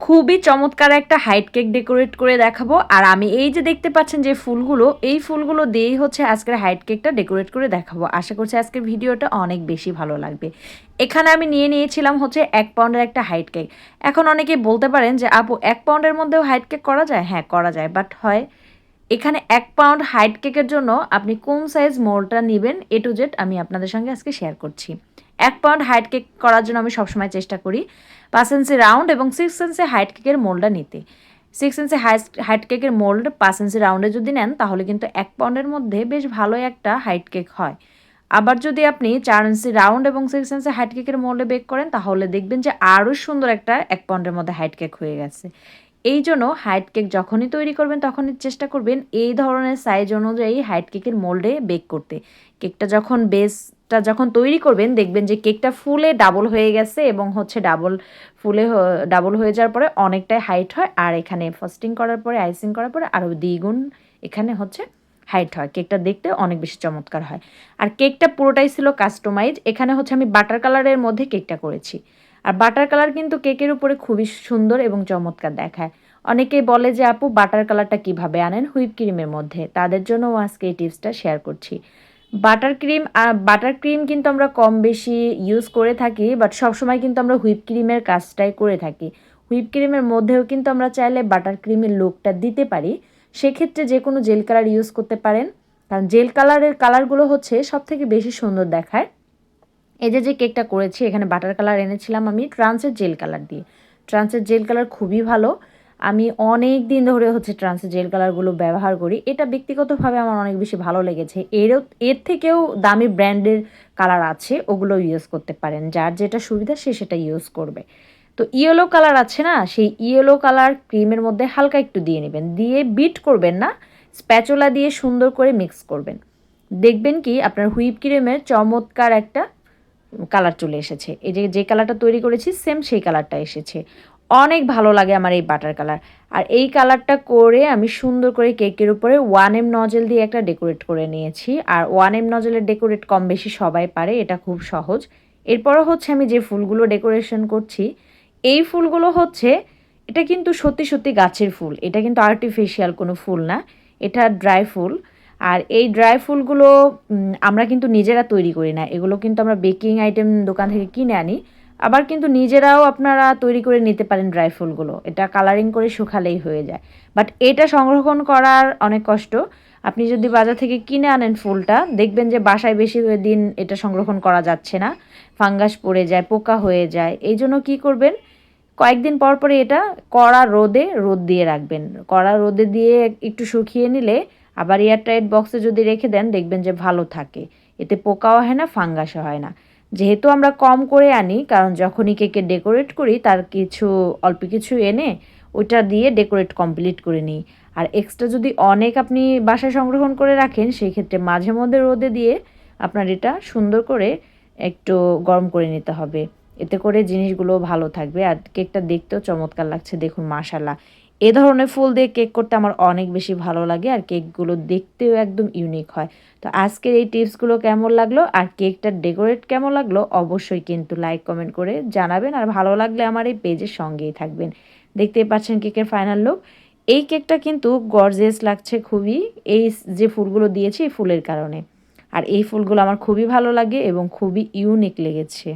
খুবই চমৎকার একটা হাইট কেক ডেকোরেট করে দেখাবো। আর আমি এই যে দেখতে পাচ্ছেন যে ফুলগুলো, এই ফুলগুলো দিয়েই হচ্ছে আজকের হাইট কেকটা ডেকোরেট করে দেখাবো। আশা করছি আজকের ভিডিওটা অনেক বেশি ভালো লাগবে। এখানে আমি নিয়ে নিয়েছিলাম হচ্ছে এক পাউন্ডের একটা হাইট কেক এখন অনেকে বলতে পারেন যে, আপু, এক পাউন্ডের মধ্যেও হাইট কেক করা যায়? হ্যাঁ করা যায় বাট হয়। এখানে এক পাউন্ড হাইট কেকের জন্য আপনি কোন সাইজ মোলটা নেবেন এ টু জেড আমি আপনাদের সঙ্গে আজকে শেয়ার করছি। এক পাউন্ড হাইট কেক করার জন্য আমি সবসময় চেষ্টা করি। পাঁচ ইঞ্চি রাউন্ড এবং সিক্স ইঞ্চি হাইট কেকের মোল্ডটা নিতে। সিক্স ইঞ্চি হাইট কেকের মোল্ড পাঁচ ইঞ্চি রাউন্ডে যদি নেন, তাহলে কিন্তু এক পাউন্ডের মধ্যে বেশ ভালোই একটা হাইট কেক হয়। আবার যদি আপনি চার ইঞ্চি রাউন্ড এবং সিক্স ইঞ্চি হাইট কেকের মোল্ডে বেক করেন, তাহলে দেখবেন যে আরও সুন্দর একটা এক পাউন্ডের মধ্যে হাইট কেক হয়ে গেছে। এই জন্য হাইট কেক যখনই তৈরি করবেন, তখনই চেষ্টা করবেন এই ধরনের সাইজ অনুযায়ী হাইট কেকের মোল্ডে বেক করতে। কেকটা যখন বেসটা যখন তৈরি করবেন, দেখবেন যে কেকটা ফুলে ডাবল হয়ে গেছে এবং হচ্ছে ডাবল ফুলে ডাবল হয়ে যাওয়ার পরে অনেকটাই হাইট হয়। আর এখানে ফাস্টিং করার পরে আইসিং করার পরে আরও দ্বিগুণ এখানে হচ্ছে হাইট হয়। কেকটা দেখতে অনেক বেশি চমৎকার হয়। আর কেকটা পুরোটাই ছিল কাস্টমাইজ এখানে হচ্ছে আমি বাটার কালারের মধ্যে কেকটা করেছি। আর বাটার কালার কিন্তু কেকের উপরে খুবই সুন্দর এবং চমৎকার দেখায়। অনেকেই বলে যে, আপু বাটার কালারটা কীভাবে আনেন? হুইপ ক্রিমের মধ্যে। তাদের জন্যও আজকে এই টিপসটা শেয়ার করছি। বাটার ক্রিম বাটার ক্রিম কিন্তু আমরা কম বেশি ইউজ করে থাকি বাট সবসময় কিন্তু আমরা হুইপ ক্রিমের কাজটাই করে থাকি। হুইপ ক্রিমের মধ্যেও কিন্তু আমরা চাইলে বাটার ক্রিমের লুকটা দিতে পারি। সেক্ষেত্রে যে কোনো জেল কালার ইউজ করতে পারেন। কারণ জেল কালারের কালারগুলো হচ্ছে সব থেকে বেশি সুন্দর দেখায়। এই যে যে কেকটা করেছি, এখানে বাটার কালার এনেছিলাম আমি ট্রান্সের জেল কালার দিয়ে। ট্রান্সের জেল কালার খুবই ভালো। আমি অনেক দিন ধরে হচ্ছে ট্রান্সের জেল কালারগুলো ব্যবহার করি। এটা ব্যক্তিগতভাবে আমার অনেক বেশি ভালো লেগেছে। এরও এর থেকেও দামি ব্র্যান্ডের কালার আছে, ওগুলো ইউজ করতে পারেন। যার যেটা সুবিধা, সে সেটা ইউজ করবে। তো ইয়েলো কালার আছে না, সেই ইয়েলো কালার ক্রিমের মধ্যে হালকা একটু দিয়ে নেবেন। দিয়ে বিট করবেন না, স্প্যাচোলা দিয়ে সুন্দর করে মিক্স করবেন। দেখবেন কি, আপনার হুইপ ক্রিমের চমৎকার একটা কালার চলে এসেছে। এই যে যে কালারটা তৈরি করেছি সেম সেই কালারটা এসেছে। অনেক ভালো লাগে আমার এই বাটার কালার আর এই কালারটা করে আমি সুন্দর করে কেকের উপরে ওয়ান এম নজেল দিয়ে একটা ডেকোরেট করে নিয়েছি। আর ওয়ান এম নজেলের ডেকোরেট কম বেশি সবাই পারে, এটা খুব সহজ। এরপরও হচ্ছে আমি যে ফুলগুলো ডেকোরেশন করছি, এই ফুলগুলো হচ্ছে, এটা কিন্তু সত্যি সত্যি গাছের ফুল। এটা কিন্তু আর্টিফিশিয়াল কোনো ফুল না, এটা ড্রাই ফুল। আর এই ড্রাই ফুলগুলো আমরা কিন্তু নিজেরা তৈরি করি না। এগুলো কিন্তু আমরা বেকিং আইটেম দোকান থেকে কিনে আনি। আবার কিন্তু নিজেরাও আপনারা তৈরি করে নিতে পারেন ড্রাই ফুলগুলো। এটা কালারিং করে শুকালেই হয়ে যায়। বাট এটা সংরক্ষণ করার অনেক কষ্ট। আপনি যদি বাজার থেকে কিনে আনেন ফুলটা, দেখবেন যে বাসায় বেশি দিন এটা সংরক্ষণ করা যাচ্ছে না। ফাঙ্গাস পড়ে যায়, পোকা হয়ে যায়। এই জন্য কী করবেন? কয়েকদিন পর পরে এটা কড়া রোদে, রোদ দিয়ে রাখবেন। কড়া রোদে দিয়ে একটু শুকিয়ে নিলে আবার এয়ারটাইট বক্সে যদি রেখে দেন, দেখবেন যে ভালো থাকে। এতে পোকাও হয় না, ফাঙ্গাসও হয় না। যেহেতু আমরা কম করে আনি, কারণ যখনই কেকে ডেকোরেট করি, তার কিছু, অল্প কিছু এনে ওইটা দিয়ে ডেকোরেট কমপ্লিট করে নিই। আর এক্সট্রা যদি অনেক আপনি বাসায় সংগ্রহণ করে রাখেন, সেই ক্ষেত্রে মাঝে মধ্যে রোদে দিয়ে আপনার এটা সুন্দর করে একটু গরম করে নিতে হবে। এতে করে জিনিসগুলো ভালো থাকবে। আর কেকটা দেখতেও চমৎকার লাগছে, দেখুন মাশাল্লাহ এ ধরনের ফুল দিয়ে কেক করতে আমার অনেক বেশি ভালো লাগে আর কেকগুলো দেখতেও একদম ইউনিক হয়। তো আজকের এই টিপসগুলো কেমন লাগল আর কেকটার ডেকোরেট কেমন লাগল অবশ্যই কিন্তু লাইক কমেন্ট করে জানাবেন আর ভালো লাগলে আমার এই পেজের সঙ্গেই থাকবেন। দেখতেই পাচ্ছেন কেকের ফাইনাল লুক এই কেকটা কিন্তু গর্জেস লাগছে খুবই, এই যে ফুলগুলো দিয়েছি এই ফুলের কারণে। আর এই ফুলগুলো আমার খুবই ভালো লাগে এবং খুবই ইউনিক লেগেছে।